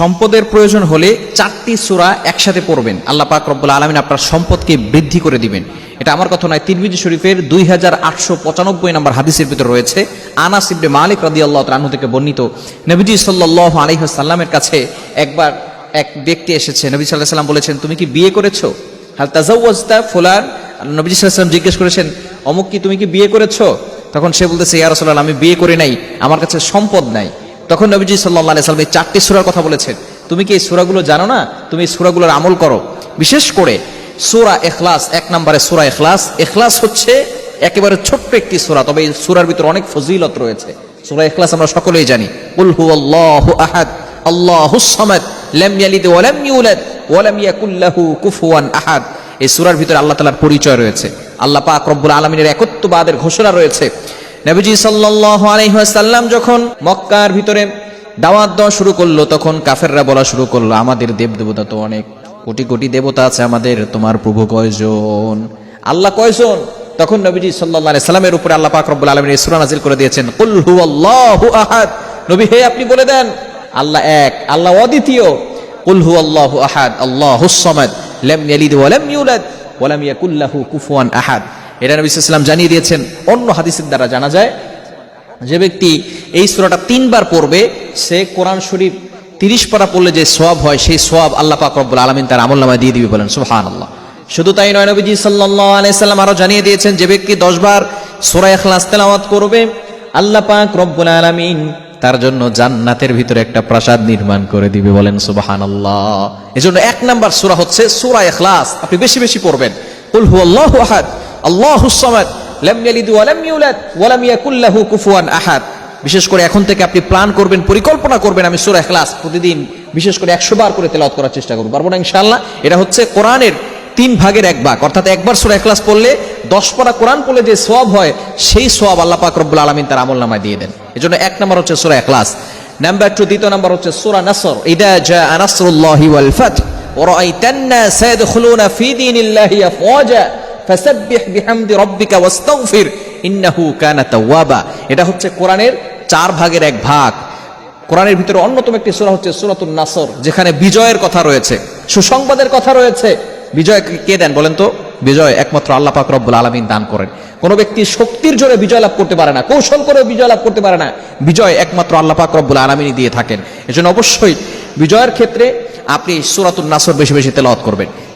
সম্পদের প্রয়োজন হলে চারটি সূরা একসাথে পড়বেন। আল্লাহ পাক রব্বুল আলমিন আপনার সম্পদকে বৃদ্ধি করে দিবেন। এটা আমার কথা নয়, তিরমিজি শরীফের দুই হাজার আটশো পঁচানব্বই নম্বর হাদিসের ভিতর রয়েছে। আনাস ইবনে মালিক রাদি আল্লাহ তালু থেকে বর্ণিত নবীজি সাল্লাহ আলহিহাসাল্লামের কাছে একবার এক ব্যক্তি এসেছে। নবী সাল্লাহ সাল্লাম বলেছেন, তুমি কি বিয়ে করেছ? হাল তাজাউজতা ফুলান? নবী সাল্লাম জিজ্ঞেস করেছেন, অমুক কি তুমি কি বিয়ে করেছ? তখন সে বলতেছে, ইয়া রাসূলুল্লাহ, আমি বিয়ে করি নাই, আমার কাছে সম্পদ নাই। তখন নবীজি সাল্লাহ সাল্লাম এই চারটি সুরার কথা বলেছেন। তুমি কি এই সুরাগুলো জানো না? তুমি এই সুরাগুলোর আমল করো। বিশেষ করে সুরা এখলাস এক নম্বরে সুরা এখলাস এখলাস হচ্ছে একেবারে ছোট্ট একটি সুরা, তবে এই সুরার ভিতরে অনেক ফজিলত রয়েছে। সুরা এখলাস আমরা সকলেই জানি। উল হু আল্লাহু আহাদ, আল্লাহুস সামাদ, লাম ইয়ালিদ ওয়া ইউলাদ, ওয়া কুফুয়ান আহাদ। এই সুরার ভিতরে আল্লাহ তাআলার পরিচয় রয়েছে। আল্লাহ পাক রব্বুল আলামিনের একত্ববাদের ঘোষণা রয়েছে নবীজি সাল্লাল্লাহু আলাইহি ওয়াসাল্লাম যখন মক্কার ভিতরে দাওয়াত দেওয়া শুরু করল, তখন কাফেররা বলা শুরু করল, আমাদের দেব দেবতা তো অনেক, কোটি কোটি দেবতা আছে আমাদের, তোমার প্রভু কয়জন? আল্লাহ কয়জন? তখন নবীজি আলাইহি সাল্লামের উপরে আল্লাহ পাক রব্বুল আলামিন এই সূরা নাযিল করে দিয়েছেন, কুল হুয়াল্লাহু আহাদ। নবী, হে আপনি বলে দেন। আল্লাহ এক, আল্লাহ অদ্বিতীয়, কুল হুয়াল্লাহু আহাদ আল্লাহুস সামাদ, লাম ইয়ালিদ ওয়া ইউলাদ, ওয়া লাম ইয়াকুল লাহু কুফুয়ান আহাদ। এটা নবী সাল্লাম জানিয়ে দিয়েছেন। অন্য হাদিসের দ্বারা জানা যায়, যে ব্যক্তি এই সূরাটা তিনবার পড়বে, সে কোরআন শরীফ তিরিশ পারা পড়লে যে সোয়াব হয়, সেই সোয়াব আল্লাহ পাক রব্বুল আলামিন তার আমল নামায় দিয়ে দিবে বলেন সুহান আল্লাহ শুধু তাই নয়, নবীজি সাল্লাল্লাহু আলাইহি সাল্লাম আরও জানিয়ে দিয়েছেন যে ব্যক্তি 10 বার সূরা ইখলাস তেলাওয়াত করবে, আল্লাহ পাক রব্বুল আলামিন তার জন্য জান্নাতের ভিতরে একটা প্রাসাদ নির্মাণ করে দিবে বলেন, সুবহানাল্লাহ। এজন্য এক নাম্বার সূরা হচ্ছে সূরা এখলাস আপনি বেশি বেশি পড়বেন। কুল হুয়াল্লাহু আহাদ। আল্লাহ আহাদ। বিশেষ করে এখন থেকে আপনি প্ল্যান করবেন, পরিকল্পনা করবেন, আমি সুরা ক্লাস প্রতিদিন বিশেষ করে একশো বার করে তেলাত করার চেষ্টা করব। পারব না ইনশাল্লাহ এটা হচ্ছে কোরআনের তিন ভাগের এক ভাগ। অর্থাৎ একবার সুরা ক্লাস পড়লে দশ পারা কোরআন পড়লে যে সোয়াব হয়, সেই সোয়াব আল্লাহ পাক রব্বুল আলমিন তার আমল নামায় দিয়ে দেন। এজন্য এক নম্বর হচ্ছে সুরা ক্লাস নাম্বার টু দ্বিতীয় নাম্বার হচ্ছে সুরা নাসর। ইদা জা আনাসরুল্লাহি ওয়াল ফাতহ। ওয়া রাআইতান ফি দীনিল্লাহি আফওয়াজা। ফাসাব্বিহ বিহামদি রব্বিকা ওয়াস্তাগফির, ইন্নাহু কানা তাওয়াবা। এটা হচ্ছে কোরআনের চার ভাগের এক ভাগ। কোরআনের ভিতরে অন্যতম একটি সূরা হচ্ছে সূরাতুন নাসর, যেখানে বিজয়ের কথা রয়েছে। সুসংবাদের কথা রয়েছে। বিজয় কে দেন বলেন তো? বিজয় একমাত্র আল্লাহ পাক রব্বুল আলমিন দান করেন। কোনো ব্যক্তি শক্তির জোরে বিজয় লাভ করতে পারে না, কৌশল করে বিজয় লাভ করতে পারে না। বিজয় একমাত্র আল্লাহ পাক রব্বুল আলমিনই দিয়ে থাকেন। এজন্য অবশ্যই বিজয়ের ক্ষেত্রে আপনি সুরাতুল নাসর বেশি বেশি তেলাওয়াত করবেন।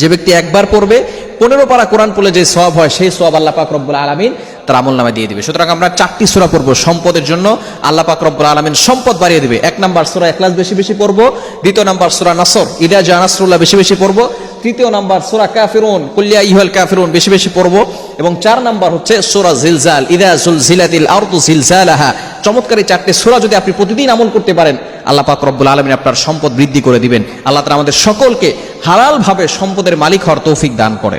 যে ব্যক্তি একবার পড়বে, পনেরো পারা কোরআন পড়লে যে সব হয়, সেই সব আল্লাহ পাক রব্বুল আলমিন তার আমল নামে দিয়ে দিবে। সুতরাং আমরা চারটি সুরা পড়ব সম্পদের জন্য। আল্লাহ পাক রব্বুল আলমিন সম্পদ বাড়িয়ে দিবে। এক নম্বর সুরা একলাস বেশি বেশি পড়ব, দ্বিতীয় নাম্বার সুরা নাসর, ইদা জানাসরুল্লাহ বেশি বেশি পড়ব তৃতীয় নাম্বার সোরা কাফিরুন। কুল্লিয়া ইহল কাফিরুন, বেশি বেশি পড়ব। এবং চার নাম্বার হচ্ছে সোরা জিলজাল, ইদা জুল জিলাদিল আরদু জিলজালাহা। চমৎকারী চারটে সোরা যদি আপনি প্রতিদিন আমল করতে পারেন, আল্লাহ পাক রব্বুল আলমিন আপনার সম্পদ বৃদ্ধি করে দিবেন। আল্লাহ তারা আমাদের সকলকে হালালভাবে সম্পদের মালিক হওয়ার তৌফিক দান করে